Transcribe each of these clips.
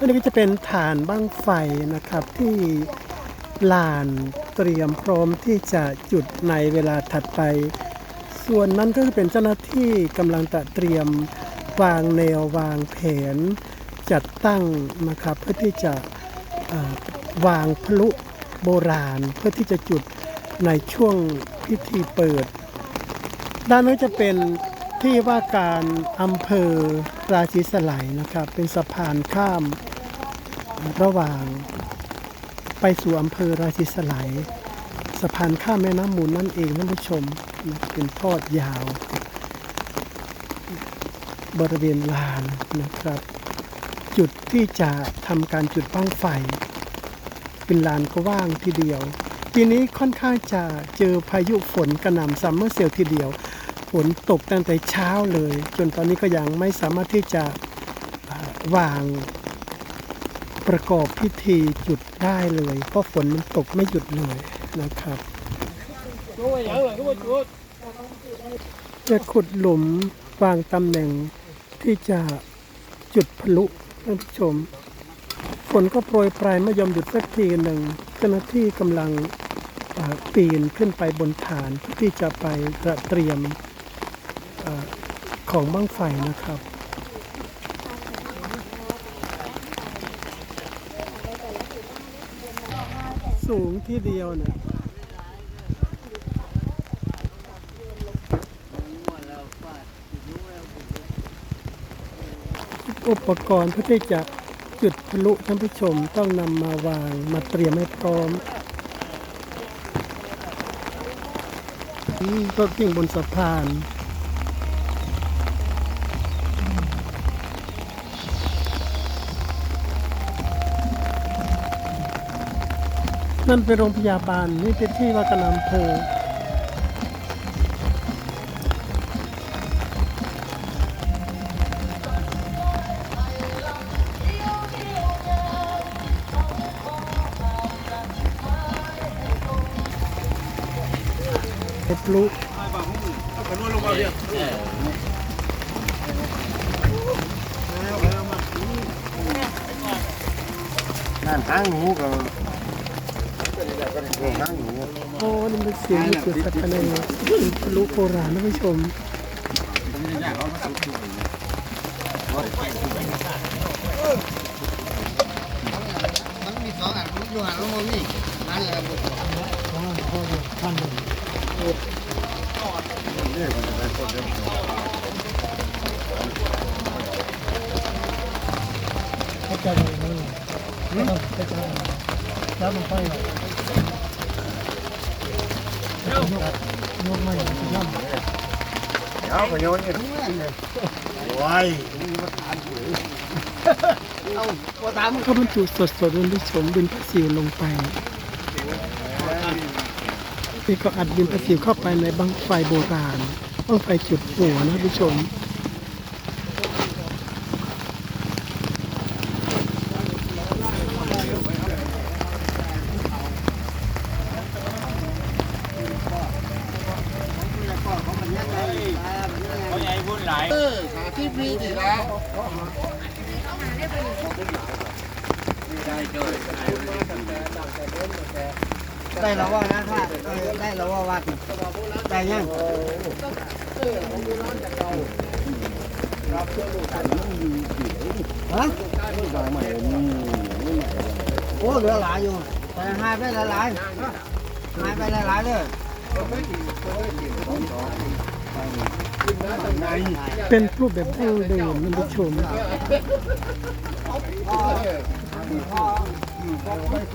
อันนี้ก็จะเป็นฐานบ้างไฟนะครับที่ลานเตรียมพร้อมที่จะจุดในเวลาถัดไป ส่วนนั้นก็คือเป็นเจ้าหน้าที่กำลังจะเตรียมวางแนววางแผน จัดตั้งนะครับเพื่อที่จะวางพลุโบราณ เพื่อที่จะจุดในช่วงพิธีเปิด ด้านนู้นจะเป็นที่ว่าการอำเภอราชีสไลยนะครับ เป็นสะพานข้าม ระหว่างไปสู่อำเภอราชีสไลยสะพานข้ามแม่น้ำมูลนั่นเองท่านผู้ชมเป็นทอดยาว บริเวณลานนะครับ จุดที่จะทำการจุดบ้างไฟ เป็นลานก็ว่างทีเดียว ปีนี้ค่อนข้างจะเจอพายุฝนกระหน่ำซัมเมอร์เซลทีเดียว ฝนตกตั้งแต่เช้าเลย จนตอนนี้ก็ยังไม่สามารถที่จะวาง ประกอบพิธีจุดได้เลย เพราะฝนมันตกไม่หยุดเลยนะครับจะขุดหลุมวางตำแหน่งที่จะจุดพลุท่านผู้ชมฝนก็โปรยปลายไม่ยอมหยุดสักทีหนึ่งเจ้าหน้าที่กำลังปีนขึ้นไปบนฐานเพื่อที่จะไปเตรียมอของบ้างไฟนะครับ สูงที่เดียวเนี่ยอุปกรณ์เพื่อที่จะจุดพลุท่านผู้ชมต้องนำมาวางมาเตรียมให้พร้อมอืมรถวิ่งบนสะพาน นั่นเป็นโรงพยาบาลนี่เป็นที่ว่าการอำเภอเอ็ดลุนั่นหางหนูกับ โอ้หางหนูโอ้นี่เป็นเสียงมีจุดสักคะแนนเป็นลุโบราณท่านผู้ชมมันมีสองอันมันอยู่หันลงมานี่นั่นแหละบุตรอ๋อพ่อท่านเนี่ยมันจะไปคนเดียวเข้าใจเลยนะเข้าใจเลยแล้วมันไปไม่ย่ำ เอาไปโยนนี่ว้ายเอาพอตามก็บรรจุสดสดๆมันผสมบินผสิวลงไปนี่ก็อัดบินผสิวเข้าไปในบังไฟโบราณบังไฟจุดหัวนะผู้ชม เออหาที่พีดีแล้วได้แล้วว่านะถ้าได้แล้วว่าวัดได้ยังฮะโอ้เหลือหลายอยู่แต่หายไปหลายๆหายไปหลายๆเลย เป็นรูปแบบดั้งเดิมท่านผู้ชม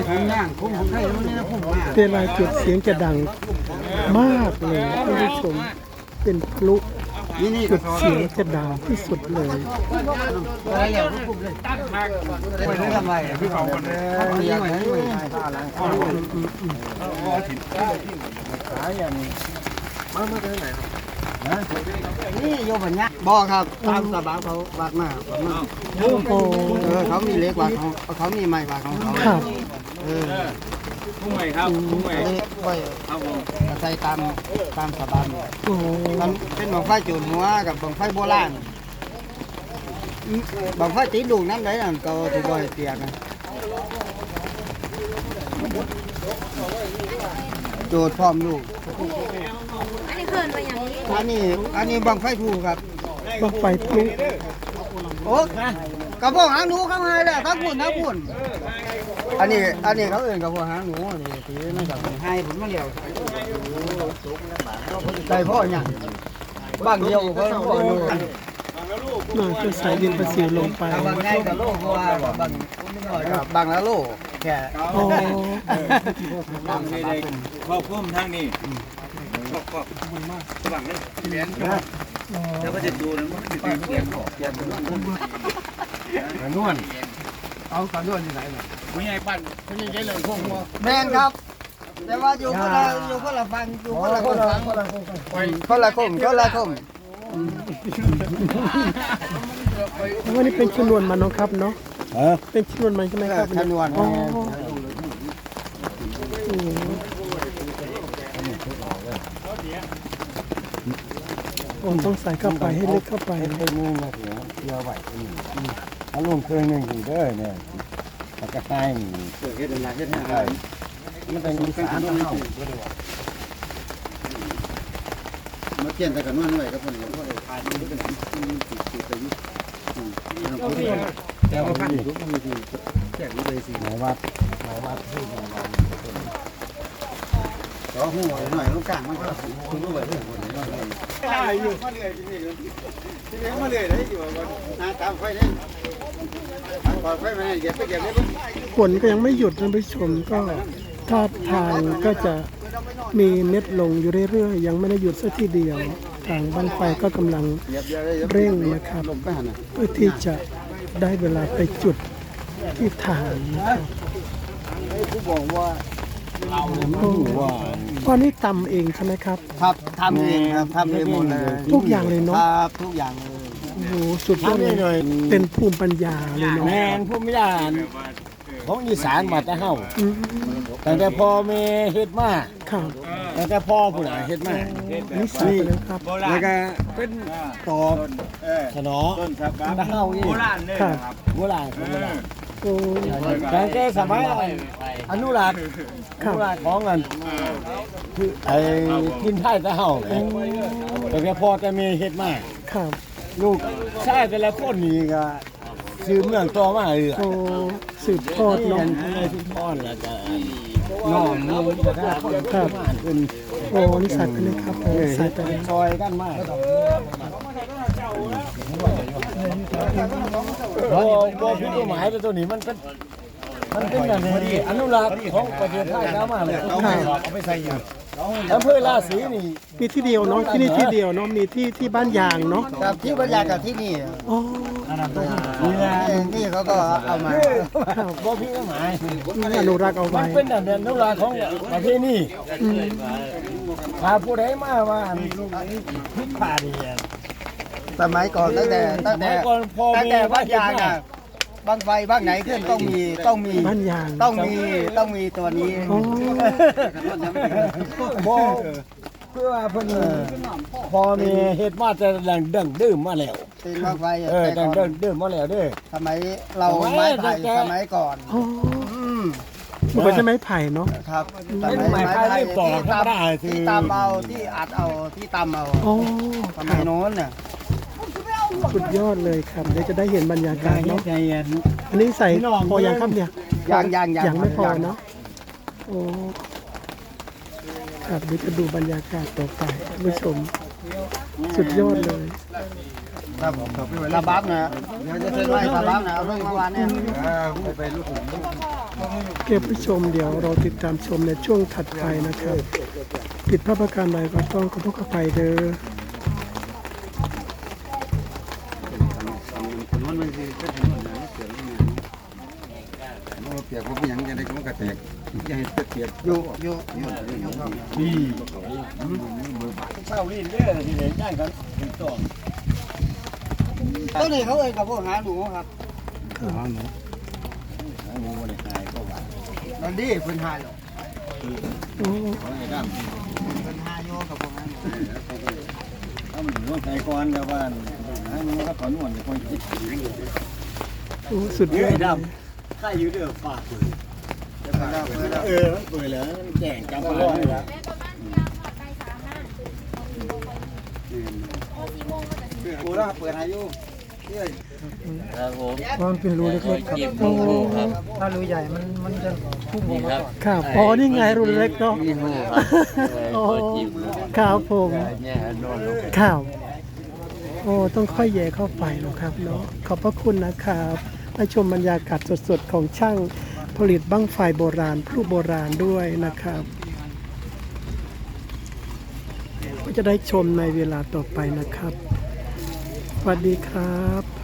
ผมย่างผมผมให้มันนี่นะผมมาเวลาจุดเสียงจะดังมากเลยท่านผู้ชมเป็นพลุนี่นี่จุดเสียงจะดังที่สุดเลยอะไรอย่างนี้ผมเลยไม่ได้ทำไรพี่เขาคนนี้เขาเลี้ยงไว้ให้มันขายอย่างนี้มาเมื่อไหร่ครับ นี่โยบัญญัติบอกครับตามสบายเขาวาดมาวัดมาโอ้โหเออเขามีเล็กกว่าของเขามีไม้กว่าของเขาครับเออพุ่งใหม่ครับพุ่งใหม่อันนี้ไว้ครับผมใส่ตามตามสบายโอ้โหมันเป็นบังไฟจูนหัวกับบังไฟโบราณบางไฟตีดุนั่นไหนน่ะก็สิบ่ให้เปียกนะโจทย์พร้อมลูก อันนี้เกินไปอย่างนี้อันนี้ อันนี้บางไฟผูครับ บังไฟพลุโอ้กระเพาะหางหนูเข้าให้แล้วทั้งพุ่นทั้งพุ่นอันนี้ อันนี้เขาเอื่นกระเพาะหางหนูนี่ตีมันกับให้ผมมาเดียวใส่พ่อเนี่ยบางเดียวก็พ่อหนูน่าจะใส่ดินประสิวลงไปบางไงกับโลกเพราะว่าบางบางละโลแค่อ๋อทางนี้เลยครอบคลุมทางนี้ ครอบครอบสว่างเลยเลี้ยงแล้วก็จะดูนะมันจะดึงเสียงออกเสียงกระนวลเอากระนวลอยู่ไหนน่ะไม่ใช่ปั้นแมนครับ แต่ว่าอยู่คนละอยู่คนละฟังอยู่คนละคนละคนละคนละคมคนละคมวันนี้เป็นชนวนมันนะครับเนาะเออเป็นชนวนมันใช่ไหมครับชนวนอ๋อ โอ้โหโอ้ต้องใส่เข้าไปให้ลึกเข้าไปเคยนึงมาเสียเดียวไหวถ้าลงเคยนึงถึงเด้อเนี่ยมันก็ให้เกิดเฮ็ดอะไรเฮ็ดอะไรมันเป็นสานต้องเฮามาเปลี่ยนแต่กันนวลไว้กับคนเดียวก็เลยทานมันเป็นมันติดติดไปอยู่แต่ว่าพันธุ์ทุกมันมีแจกเลยสิหมายวัดหมายวัดที่หมายวัด ก็หัวหน่อยลูกกลางมันก็คุณรู้ไว้เรื่องคนนี้อยู่มาเลยที่นี่ที่นี่มาเลยได้อยู่ว่านาตามไฟนี่ปล่อยไฟมาเก็บไปเก็บไปฝนก็ยังไม่หยุดท่านผู้ชมก็ท่าทางก็จะมีเม็ดลงอยู่เรื่อยๆยังไม่ได้หยุดสักทีเดียวทางบ้านไฟก็กำลังเร่งนะครับเพื่อที่จะได้เวลาไปจุดที่ฐานนะครับผู้บอกว่า ตอนนี้ตำเองใช่ไหมครับ ครับทำเองครับทำเองหมดเลยทุกอย่างเลยเนาะครับทุกอย่างเลย โอ้โหสุดยอดเลยเป็นภูมิปัญญาเลยเนาะแมนผู้ไม่ได้ของอีสานมาแต่เฮาอืมตั้งแต่พ่อแม่เฮ็ดมาครับตั้งแต่พ่อผู้ใดเฮ็ดมานิสัยไปเลยครับโบราแล้วณก็เป็นตอบเออขนอต้นสับแต่เฮาอีโบราณเลยครับ โบราณของโบราณ โอ้ตั้งแต่สมัยอนุรักษ์อครับนุรักษ์ของกันคือไอ้กินไทยแต่เฮาแหมตั้งแต่พ่อแต่แม่เฮ็ดมาครับลูกชายแต่ละคนนี่ก็ซื้อเมืองต่อมาเออโอ้สืบทอดเนาะเนาะทุกทอดแล้วก็น้องนี่ก็ได้คนครับมาเป็นโอ้นิสัยไปเลยครับโอ้นิสัยไปเลยซอยกันมาก บ่บ่ผิดกฎหมายแต่ตัวนี้มันเป็นมันเป็นอย่างนี้อนุรักษ์ของประเทศไทยแล้วมาเลยเอาไปใส่อยู่อำเภอราศีนี่มีที่เดียวเนาะที่นี่ที่เดียวเนาะมีที่ที่บ้านยางเนาะครับที่บรรยางกาศที่นี่อ๋อนี่นะนี่เขาก็เอามาบ่ผิดกฎหมายนี่นุรักษ์เอามัไว้นเป็นอย่างอนุรักษ์ของประเทศนี้อืมถ้าผู้ใดมาว่าผิดพลาดนี่ สมัยก่อนตั้งแต่ตั้งแต่สมัยก่อนพ่อตั้งแต่แม่บ้านยางอะบางไฟบ้างไหนขึ้นต้องมีต้องมีบ้านยางต้องมีต้องมีตัวนี้อ๋อบ่เพื่อว่าเพิ่นพอมีเฮ็ดมาแต่ดังดังดื่มมาแล้วเป็นบางไฟเออแต่ดังก่ดัอนงดื่มมาแล้วเด้อสมัยเราสมัยไม้ไผ่แต่สมัยก่อนอ๋ออืมมันเป็นใช่ไหมไผ่เนาะครับสเป็นไม้ไผ่รีบต่อที่ธรรมดาตำคือที่ตำเอาที่อัดเอาที่ตำเอาอ๋อสมัยโน้นน่ะ สุดยอดเลยครับเดี๋ยวจะได้เห็นบรรยากาศเนาะใจเย็นอันนี้ใส่พอยังครับเนี่ยยังยังยังยังไม่พอยังเนาะโอ้ครับเดี๋ยวจะดูบรรยากาศต่อไปท่านผู้ชม สุดยอดเลยครับผมระบับนะเดี๋ยวจะเซ็นไว้ระบับนะเอาเรื่องเมื่อวานเนี่ยไปลูกเก็บผู้ชมเดี๋ยวเราติดตามชมในช่วงถัดไปนะครับ ผิดพลาดประการใดก็ต้องขอโทษขออภัยเด้อ ปียกผมยังจะได้ก็มันกระแตกยังให้เปียกอยู่อยู่อยู่อยู่ครับดีเศร้าลิ้นเด้อที่ได้จ้างกันถึงต่อต้นนี้เขาเอ่ยกับพวกหาหนูครับหาหนูหาหนูบ่ได้ขายก็ว่านั่นดิเพิ่นหาอยู่โอ้เขาให้ดำเพิ่นหาอยู่กับพวกนั้นถ้ามันอยู่ใส่ก่อนก็ว่าให้มันก็ถอนหนวดอยู่คนคิดโอ้สุดยอดเลย ข้าอยู่เด้อปากเลยเออมันเปิดแล้วมันแจ้งจำปาเลยละกูแล้วเปิดให้อยู่ครับผมวางเป็นรูเล็กๆครับเก็บโอ้โอ้ครับ ถ้ารูใหญ่มันมันจะพุ่งอนี่อกมาครับครับอ๋อนี่ไงรูเล็กเนาะนี่หูครับโอ้เปิดจิ้มครับผมเนี่ยโน่นลงไปครับโอ้ต้องค่อยแย่เข้าไปเนอะครับเนาะขอบพระคุณนะครับ ได้ชมบรรยากาศสดๆ ของช่างผลิตบั้งไฟโบราณพลุโบราณด้วยนะครับ ก็จะได้ชมในเวลาต่อไปนะครับสวัสดีครับ